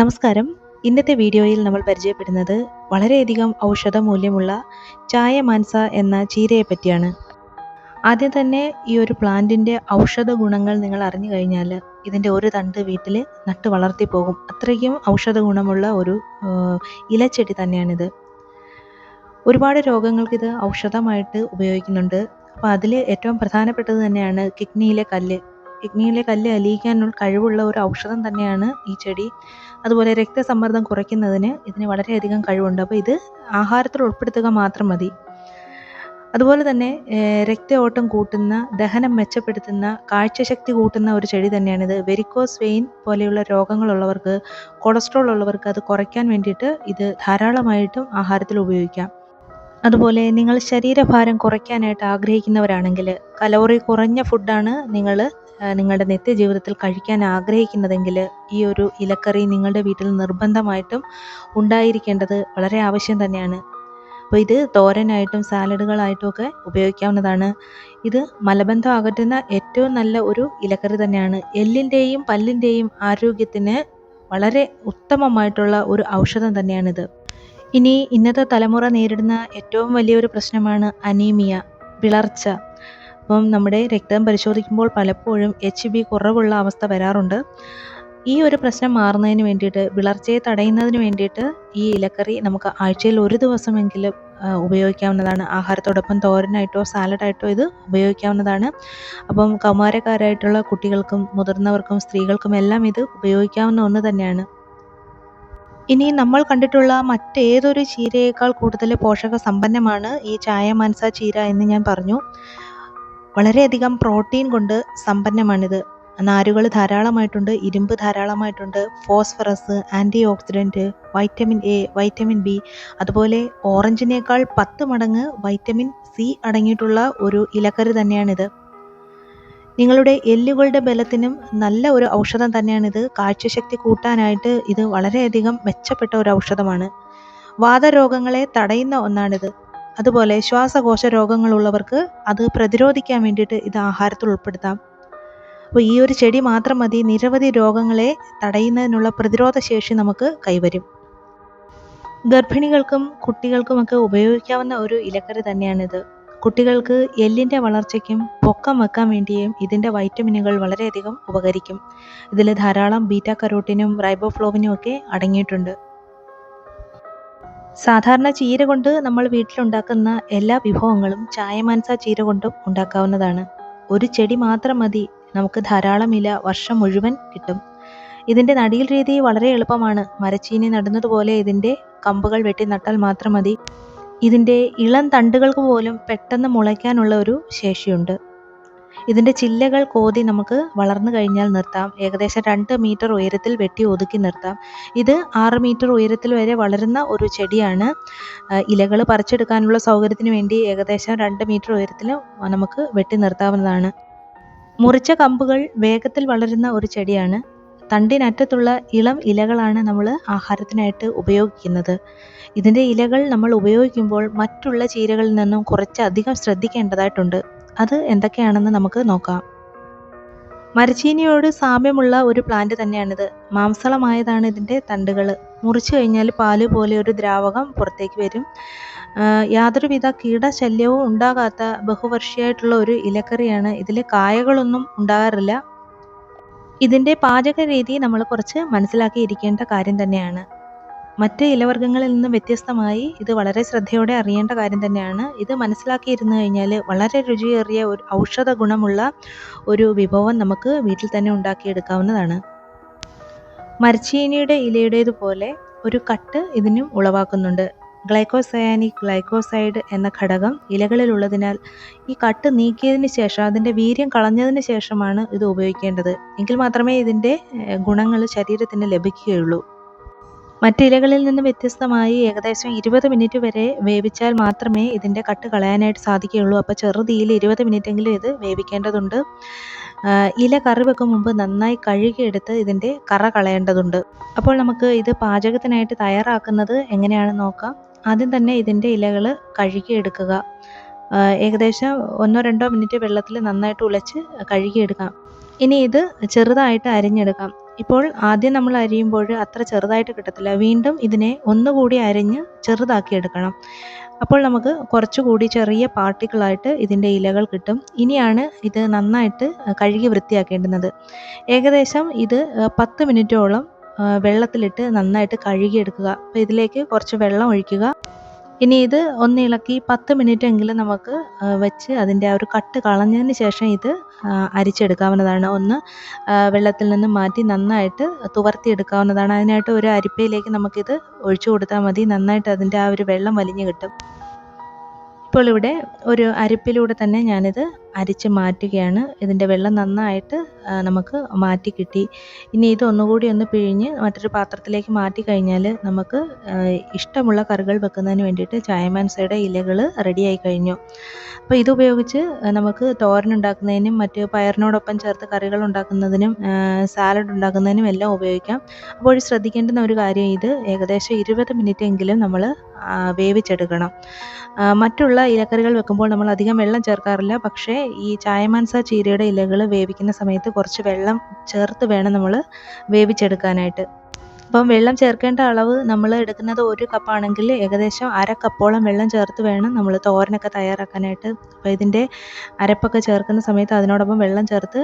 നമസ്കാരം. ഇന്നത്തെ വീഡിയോയിൽ നമ്മൾ പരിചയപ്പെടുന്നത് വളരെയധികം ഔഷധ മൂല്യമുള്ള ചായ മാൻസ എന്ന ചീരയെ പറ്റിയാണ്. ആദ്യം തന്നെ ഈ ഒരു പ്ലാന്റിന്റെ ഔഷധ ഗുണങ്ങൾ നിങ്ങൾ അറിഞ്ഞു കഴിഞ്ഞാൽ ഇതിന്റെ ഒരു തണ്ട് വീട്ടിൽ നട്ട് വളർത്തി പോകും. അത്രയ്ക്കും ഔഷധ ഗുണമുള്ള ഒരു ഇലച്ചെടി തന്നെയാണിത്. ഒരുപാട് രോഗങ്ങൾക്ക് ഇത് ഔഷധമായിട്ട് ഉപയോഗിക്കുന്നുണ്ട്. അപ്പോൾ അതിൽ ഏറ്റവും പ്രധാനപ്പെട്ടത് തന്നെയാണ് കിഡ്നിയിലെ കല്ല്. കിഡ്നിയിലെ കല്ല് അലിയിക്കാനുള്ള കഴിവുള്ള ഒരു ഔഷധം തന്നെയാണ് ഈ ചെടി. അതുപോലെ രക്തസമ്മർദ്ദം കുറയ്ക്കുന്നതിന് ഇതിന് വളരെയധികം കഴിവുണ്ട്. അപ്പോൾ ഇത് ആഹാരത്തിൽ ഉൾപ്പെടുത്തുക മാത്രം മതി. അതുപോലെ തന്നെ ഏഹ്, രക്ത ഓട്ടം കൂട്ടുന്ന ദഹനം മെച്ചപ്പെടുത്തുന്ന കാഴ്ചശക്തി കൂട്ടുന്ന ഒരു ചെടി തന്നെയാണിത് വെരിക്കോസ് വെയിൻ പോലെയുള്ള രോഗങ്ങളുള്ളവർക്ക് കൊളസ്ട്രോൾ ഉള്ളവർക്ക് അത് കുറയ്ക്കാൻ വേണ്ടിയിട്ട് ഇത് ധാരാളമായിട്ടും ആഹാരത്തിൽ ഉപയോഗിക്കാം. അതുപോലെ നിങ്ങൾ ശരീരഭാരം കുറയ്ക്കാനായിട്ട് ആഗ്രഹിക്കുന്നവരാണെങ്കിൽ കലോറി കുറഞ്ഞ ഫുഡാണ് നിങ്ങൾ നിങ്ങളുടെ നിത്യജീവിതത്തിൽ കഴിക്കാൻ ആഗ്രഹിക്കുന്നതെങ്കിൽ ഈ ഒരു ഇലക്കറി നിങ്ങളുടെ വീട്ടിൽ നിർബന്ധമായിട്ടും ഉണ്ടായിരിക്കേണ്ടത് വളരെ ആവശ്യം തന്നെയാണ്. അപ്പോൾ ഇത് തോരനായിട്ടും സാലഡുകളായിട്ടും ഒക്കെ ഉപയോഗിക്കാവുന്നതാണ്. ഇത് മലബന്ധം അകറ്റുന്ന ഏറ്റവും നല്ല ഒരു ഇലക്കറി തന്നെയാണ്. എല്ലിന്റെയും പല്ലിന്റെയും ആരോഗ്യത്തിന് വളരെ ഉത്തമമായിട്ടുള്ള ഒരു ഔഷധം തന്നെയാണിത്. ഇനി ഇന്നത്തെ തലമുറ നേരിടുന്ന ഏറ്റവും വലിയൊരു പ്രശ്നമാണ് അനീമിയ വിളർച്ച. അപ്പം നമ്മുടെ രക്തം പരിശോധിക്കുമ്പോൾ പലപ്പോഴും എച്ച് ബി കുറവുള്ള അവസ്ഥ വരാറുണ്ട്. ഈ ഒരു പ്രശ്നം മാറുന്നതിന് വേണ്ടിയിട്ട് വിളർച്ചയെ തടയുന്നതിന് വേണ്ടിയിട്ട് ഈ ഇലക്കറി നമുക്ക് ആഴ്ചയിൽ ഒരു ദിവസമെങ്കിലും ഉപയോഗിക്കാവുന്നതാണ്. ആഹാരത്തോടൊപ്പം തോരനായിട്ടോ സാലഡായിട്ടോ ഇത് ഉപയോഗിക്കാവുന്നതാണ്. അപ്പം കൗമാരക്കാരായിട്ടുള്ള കുട്ടികൾക്കും മുതിർന്നവർക്കും സ്ത്രീകൾക്കും എല്ലാം ഇത് ഉപയോഗിക്കാവുന്ന ഒന്ന് തന്നെയാണ്. ഇനി നമ്മൾ കണ്ടിട്ടുള്ള മറ്റേതൊരു ചീരയേക്കാൾ കൂടുതൽ പോഷക സമ്പന്നമാണ് ഈ ചായ മാൻസ ചീര എന്ന് ഞാൻ പറഞ്ഞു. വളരെയധികം പ്രോട്ടീൻ കൊണ്ട് സമ്പന്നമാണിത്. നാരുകൾ ധാരാളമായിട്ടുണ്ട് ഇരുമ്പ് ധാരാളമായിട്ടുണ്ട് phosphorus antioxidant vitamin A vitamin B അതുപോലെ ഓറഞ്ചിനേക്കാൾ പത്ത് മടങ്ങ് വൈറ്റമിൻ സി അടങ്ങിയിട്ടുള്ള ഒരു ഇലക്കറി തന്നെയാണിത്. നിങ്ങളുടെ എല്ലുകളുടെ ബലത്തിനും നല്ല ഒരു ഔഷധം തന്നെയാണിത്. കാഴ്ചശക്തി കൂട്ടാനായിട്ട് ഇത് വളരെയധികം മെച്ചപ്പെട്ട ഒരു ഔഷധമാണ്. വാതരോഗങ്ങളെ തടയുന്ന ഒന്നാണിത്. അതുപോലെ ശ്വാസകോശ രോഗങ്ങളുള്ളവർക്ക് അത് പ്രതിരോധിക്കാൻ വേണ്ടിയിട്ട് ഇത് ആഹാരത്തിൽ ഉൾപ്പെടുത്താം. അപ്പോൾ ഈ ഒരു ചെടി മാത്രം മതി നിരവധി രോഗങ്ങളെ തടയുന്നതിനുള്ള പ്രതിരോധ ശേഷി നമുക്ക് കൈവരും. ഗർഭിണികൾക്കും കുട്ടികൾക്കുമൊക്കെ ഉപയോഗിക്കാവുന്ന ഒരു ഇലക്കറി തന്നെയാണിത്. കുട്ടികൾക്ക് എല്ലിന്റെ വളർച്ചയ്ക്കും പൊക്കം വെക്കാൻ വേണ്ടിയും ഇതിന്റെ വൈറ്റമിനുകൾ വളരെയധികം ഉപകരിക്കും. ഇതിൽ ധാരാളം ബീറ്റ കരോട്ടിനും റൈബോഫ്ലോവിനും ഒക്കെ അടങ്ങിയിട്ടുണ്ട്. സാധാരണ ചീര കൊണ്ട് നമ്മൾ വീട്ടിലുണ്ടാക്കുന്ന എല്ലാ വിഭവങ്ങളും ചായമാൻസ ചീര കൊണ്ടും ഉണ്ടാക്കാവുന്നതാണ്. ഒരു ചെടി മാത്രം മതി. നമുക്ക് ധാരാളം ഇല വർഷം മുഴുവൻ കിട്ടും. ഇതിന്റെ നടിയിൽ രീതി വളരെ എളുപ്പമാണ്. മരച്ചീനി നടുന്നതുപോലെ ഇതിന്റെ കമ്പുകൾ വെട്ടി നട്ടാൽ മാത്രം മതി. ഇതിന്റെ ഇളം തണ്ടുകൾക്ക് പോലും പെട്ടെന്ന് മുളയ്ക്കാനുള്ള ഒരു ശേഷിയുണ്ട്. ഇതിന്റെ ചില്ലകൾ കോതി നമുക്ക് വളർന്നു കഴിഞ്ഞാൽ നിർത്താം. ഏകദേശം രണ്ട് മീറ്റർ ഉയരത്തിൽ വെട്ടി ഒതുക്കി നിർത്താം. ഇത് ആറ് മീറ്റർ ഉയരത്തിൽ വരെ വളരുന്ന ഒരു ചെടിയാണ്. ഇലകൾ പറിച്ചെടുക്കാനുള്ള സൗകര്യത്തിന് വേണ്ടി ഏകദേശം രണ്ട് മീറ്റർ ഉയരത്തിൽ നമുക്ക് വെട്ടി നിർത്താവുന്നതാണ്. മുറിച്ച കമ്പുകൾ വേഗത്തിൽ വളരുന്ന ഒരു ചെടിയാണ്. തണ്ടിനറ്റത്തുള്ള ഇളം ഇലകളാണ് നമ്മൾ ആഹാരത്തിനായിട്ട് ഉപയോഗിക്കുന്നത്. ഇതിന്റെ ഇലകൾ നമ്മൾ ഉപയോഗിക്കുമ്പോൾ മറ്റുള്ള ചീരകളിൽ നിന്നും കുറച്ചധികം ശ്രദ്ധിക്കേണ്ടതായിട്ടുണ്ട്. അത് എന്തൊക്കെയാണെന്ന് നമുക്ക് നോക്കാം. മരച്ചീനിയോട് സാമ്യമുള്ള ഒരു പ്ലാന്റ് തന്നെയാണിത്. മാംസളമായതാണ് ഇതിന്റെ തണ്ടുകൾ മുറിച്ചു കഴിഞ്ഞാൽ പാൽ പോലെ ഒരു ദ്രാവകം പുറത്തേക്ക് വരും. യാതൊരുവിധ കീടശല്യവും ഉണ്ടാകാത്ത ബഹുവർഷിയായിട്ടുള്ള ഒരു ഇലക്കറിയാണ്. ഇതിൽ കായകളൊന്നും ഉണ്ടാകാറില്ല. ഇതിന്റെ പാചക രീതി നമ്മൾ കുറച്ച് മനസ്സിലാക്കിയിരിക്കേണ്ട കാര്യം തന്നെയാണ്. മറ്റ് ഇലവർഗങ്ങളിൽ നിന്നും വ്യത്യസ്തമായി ഇത് വളരെ ശ്രദ്ധയോടെ അറിയേണ്ട കാര്യം തന്നെയാണ്. ഇത് മനസ്സിലാക്കിയിരുന്നു കഴിഞ്ഞാൽ വളരെ രുചിയേറിയ ഒരു ഔഷധ ഗുണമുള്ള ഒരു വിഭവം നമുക്ക് വീട്ടിൽ തന്നെ ഉണ്ടാക്കിയെടുക്കാവുന്നതാണ്. മരച്ചീനിയുടെ ഇലയുടേതുപോലെ ഒരു കട്ട് ഇതിനും ഉളവാക്കുന്നുണ്ട്. ഗ്ലൈക്കോസയാനിക് ഗ്ലൈക്കോസൈഡ് എന്ന ഘടകം ഇലകളിലുള്ളതിനാൽ ഈ കട്ട് നീക്കിയതിന് ശേഷം അതിന്റെ വീര്യം കളഞ്ഞതിന് ശേഷമാണ് ഇത് ഉപയോഗിക്കേണ്ടത്. എങ്കിൽ മാത്രമേ ഇതിന്റെ ഗുണങ്ങൾ ശരീരത്തിന് ലഭിക്കുകയുള്ളൂ. മറ്റ് ഇലകളിൽ നിന്ന് വ്യത്യസ്തമായി ഏകദേശം ഇരുപത് മിനിറ്റ് വരെ വേവിച്ചാൽ മാത്രമേ ഇതിന്റെ കട്ട് കളയാനായിട്ട് സാധിക്കുകയുള്ളൂ. അപ്പോൾ ചെറുതീയിൽ ഇരുപത് മിനിറ്റെങ്കിലും ഇത് വേവിക്കേണ്ടതുണ്ട്. ഇല കറി വെക്കും മുമ്പ് നന്നായി കഴുകിയെടുത്ത് ഇതിന്റെ കറ കളയേണ്ടതുണ്ട്. അപ്പോൾ നമുക്ക് ഇത് പാചകത്തിനായിട്ട് തയ്യാറാക്കുന്നത് എങ്ങനെയാണെന്ന് നോക്കാം. ആദ്യം തന്നെ ഇതിന്റെ ഇലകൾ കഴുകിയെടുക്കുക. ഏകദേശം ഒന്നോ രണ്ടോ മിനിറ്റ് വെള്ളത്തിൽ നന്നായിട്ട് ഉലച്ച് കഴുകിയെടുക്കാം. ഇനി ഇത് ചെറുതായിട്ട് അരിഞ്ഞെടുക്കാം. ഇപ്പോൾ ആദ്യം നമ്മൾ അരിയുമ്പോൾ അത്ര ചെറുതായിട്ട് കിട്ടത്തില്ല. വീണ്ടും ഇതിനെ ഒന്നുകൂടി അരിഞ്ഞ് ചെറുതാക്കി എടുക്കണം. അപ്പോൾ നമുക്ക് കുറച്ചുകൂടി ചെറിയ പാർട്ടിക്കിളായിട്ട് ഇതിന്റെ ഇലകൾ കിട്ടും. ഇനിയാണ് ഇത് നന്നായിട്ട് കഴുകി വൃത്തിയാക്കേണ്ടുന്നത്. ഏകദേശം ഇത് പത്ത് മിനിറ്റോളം വെള്ളത്തിലിട്ട് നന്നായിട്ട് കഴുകിയെടുക്കുക. അപ്പോൾ ഇതിലേക്ക് കുറച്ച് വെള്ളം ഒഴിക്കുക. ഇനി ഇത് ഒന്നിളക്കി പത്ത് മിനിറ്റ് എങ്കിലും നമുക്ക് വെച്ച് അതിന്റെ ആ ഒരു കട്ട് കളഞ്ഞതിന് ശേഷം ഇത് അരിച്ചെടുക്കാവുന്നതാണ്. ഒന്ന് വെള്ളത്തിൽ നിന്ന് മാറ്റി നന്നായിട്ട് തുവർത്തിയെടുക്കാവുന്നതാണ് അതിനായിട്ട് ഒരു അരിപ്പയിലേക്ക് നമുക്കിത് ഒഴിച്ചു കൊടുത്താൽ മതി. നന്നായിട്ട് അതിന്റെ ആ ഒരു വെള്ളം വലിഞ്ഞു കിട്ടും. ഇപ്പോൾ ഇവിടെ ഒരു അരിപ്പിലൂടെ തന്നെ ഞാനിത് അരിച്ച് മാറ്റുകയാണ്. ഇതിന്റെ വെള്ളം നന്നായിട്ട് നമുക്ക് മാറ്റി കിട്ടി. ഇനി ഇത് ഒന്നുകൂടി ഒന്ന് പിഴിഞ്ഞ് മറ്റൊരു പാത്രത്തിലേക്ക് മാറ്റി കഴിഞ്ഞാൽ നമുക്ക് ഇഷ്ടമുള്ള കറികൾ വെക്കുന്നതിന് വേണ്ടിയിട്ട് ചായമാൻസയുടെ ഇലകൾ റെഡിയായി കഴിഞ്ഞു. അപ്പോൾ ഇതുപയോഗിച്ച് നമുക്ക് തോരൻ ഉണ്ടാക്കുന്നതിനും മറ്റ് പയറിനോടൊപ്പം ചേർത്ത് കറികൾ ഉണ്ടാക്കുന്നതിനും സാലഡ് ഉണ്ടാക്കുന്നതിനും എല്ലാം ഉപയോഗിക്കാം. അപ്പോൾ ശ്രദ്ധിക്കേണ്ടുന്ന ഒരു കാര്യം ഇത് ഏകദേശം ഇരുപത് മിനിറ്റ് എങ്കിലും നമ്മൾ വേവിച്ചെടുക്കണം. മറ്റുള്ള ഇലക്കറികൾ വെക്കുമ്പോൾ നമ്മൾ അധികം വെള്ളം ചേർക്കാറില്ല. പക്ഷേ ഈ ചായമാൻസ ചീരയുടെ ഇലകൾ വേവിക്കുന്ന സമയത്ത് കുറച്ച് വെള്ളം ചേർത്ത് വേണം നമ്മൾ വേവിച്ചെടുക്കാനായിട്ട്. അപ്പം വെള്ളം ചേർക്കേണ്ട അളവ് നമ്മൾ എടുക്കുന്നത് ഒരു കപ്പാണെങ്കിൽ ഏകദേശം അര കപ്പോളം വെള്ളം ചേർത്ത് വേണം നമ്മൾ തോരനൊക്കെ തയ്യാറാക്കാനായിട്ട്. അപ്പോൾ ഇതിന്റെ അരപ്പൊക്കെ ചേർക്കുന്ന സമയത്ത് അതിനോടൊപ്പം വെള്ളം ചേർത്ത്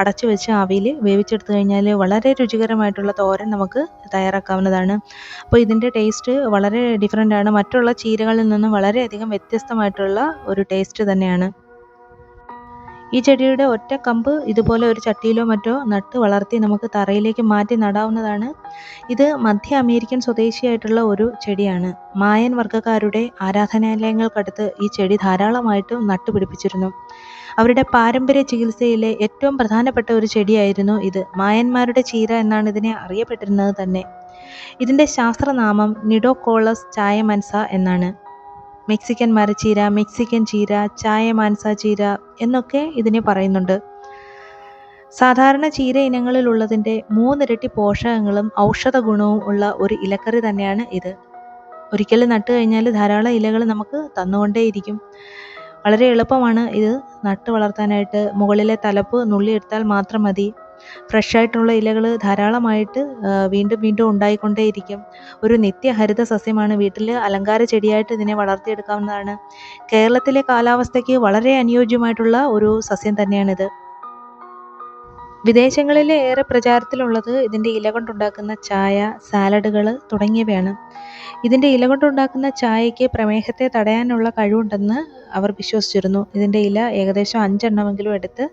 അടച്ചു വെച്ച് ആവിയിൽ വേവിച്ചെടുത്ത് കഴിഞ്ഞാൽ വളരെ രുചികരമായിട്ടുള്ള തോരൻ നമുക്ക് തയ്യാറാക്കാവുന്നതാണ്. അപ്പോൾ ഇതിന്റെ ടേസ്റ്റ് വളരെ ഡിഫറെന്റ് ആണ്. മറ്റുള്ള ചീരകളിൽ നിന്നും വളരെയധികം വ്യത്യസ്തമായിട്ടുള്ള ഒരു ടേസ്റ്റ് തന്നെയാണ്. ഈ ചെടിയുടെ ഒറ്റ കമ്പ് ഇതുപോലെ ഒരു ചട്ടിയിലോ മറ്റോ നട്ട് വളർത്തി നമുക്ക് തറയിലേക്ക് മാറ്റി നടാവുന്നതാണ്. ഇത് മധ്യ അമേരിക്കൻ സ്വദേശിയായിട്ടുള്ള ഒരു ചെടിയാണ്. മായൻ വർഗക്കാരുടെ ആരാധനാലയങ്ങൾക്കടുത്ത് ഈ ചെടി ധാരാളമായിട്ട് നട്ടുപിടിപ്പിച്ചിരുന്നു. അവരുടെ പാരമ്പര്യ ചികിത്സയിലെ ഏറ്റവും പ്രധാനപ്പെട്ട ഒരു ചെടിയായിരുന്നു ഇത്. മായന്മാരുടെ ചീര എന്നാണ് ഇതിനെ അറിയപ്പെട്ടിരുന്നത് തന്നെ. ഇതിന്റെ ശാസ്ത്രനാമം നിഡോകോളസ് ചായമൻസ എന്നാണ്. മെക്സിക്കൻ മരച്ചീര മെക്സിക്കൻ ചീര ചായ മാൻസ ചീര എന്നൊക്കെ ഇതിനെ പറയുന്നുണ്ട്. സാധാരണ ചീര ഇനങ്ങളിലുള്ളതിന്റെ മൂന്നിരട്ടി പോഷകങ്ങളും ഔഷധ ഗുണവും ഉള്ള ഒരു ഇലക്കറി തന്നെയാണ് ഇത്. ഒരിക്കൽ നട്ടു കഴിഞ്ഞാൽ ധാരാളം ഇലകൾ നമുക്ക് തന്നുകൊണ്ടേയിരിക്കും. വളരെ എളുപ്പമാണ് ഇത് നട്ട് വളർത്താനായിട്ട്. മുകളിലെ തലപ്പ് നുള്ളിയെടുത്താൽ മാത്രം മതി. ഫ്രഷ് ആയിട്ടുള്ള ഇലകൾ ധാരാളമായിട്ട് വീണ്ടും വീണ്ടും ഉണ്ടായിക്കൊണ്ടേയിരിക്കും. ഒരു നിത്യഹരിത സസ്യമാണ്. വീട്ടിൽ അലങ്കാര ചെടിയായിട്ട് ഇതിനെ വളർത്തിയെടുക്കാവുന്നതാണ്. കേരളത്തിലെ കാലാവസ്ഥയ്ക്ക് വളരെ അനുയോജ്യമായിട്ടുള്ള ഒരു സസ്യം തന്നെയാണിത്. വിദേശങ്ങളിൽ ഏറെ പ്രചാരത്തിലുള്ളത് ഇതിന്റെ ഇല കൊണ്ടുണ്ടാക്കുന്ന ചായ സാലഡുകൾ തുടങ്ങിയവയാണ്. ഇതിന്റെ ഇല കൊണ്ടുണ്ടാക്കുന്ന ചായയ്ക്ക് പ്രമേഹത്തെ തടയാനുള്ള കഴിവുണ്ടെന്ന് അവർ വിശ്വസിച്ചിരുന്നു. ഇതിന്റെ ഇല ഏകദേശം അഞ്ചെണ്ണമെങ്കിലും എടുത്ത്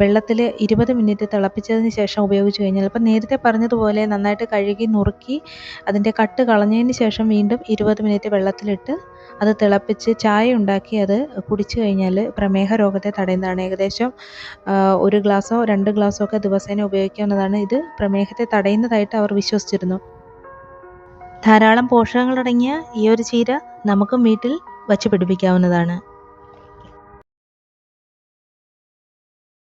വെള്ളത്തിൽ ഇരുപത് മിനിറ്റ് തിളപ്പിച്ചതിന് ശേഷം ഉപയോഗിച്ച് കഴിഞ്ഞാൽ ഇപ്പം നേരത്തെ പറഞ്ഞതുപോലെ നന്നായിട്ട് കഴുകി നുറുക്കി അതിന്റെ കട്ട് കളഞ്ഞതിന് ശേഷം വീണ്ടും ഇരുപത് മിനിറ്റ് വെള്ളത്തിലിട്ട് അത് തിളപ്പിച്ച് ചായ ഉണ്ടാക്കി അത് കുടിച്ചു കഴിഞ്ഞാൽ പ്രമേഹ രോഗത്തെ തടയുന്നതാണ്. ഏകദേശം ഒരു ഗ്ലാസ്സോ രണ്ട് ഗ്ലാസ്സോ ഒക്കെ ദിവസേന ഉപയോഗിക്കാവുന്നതാണ്. ഇത് പ്രമേഹത്തെ തടയുന്നതായിട്ട് അവർ വിശ്വസിച്ചിരുന്നു. ധാരാളം പോഷകങ്ങളടങ്ങിയ ഈ ഒരു ചീര നമുക്കും വീട്ടിൽ വച്ച് പിടിപ്പിക്കാവുന്നതാണ്.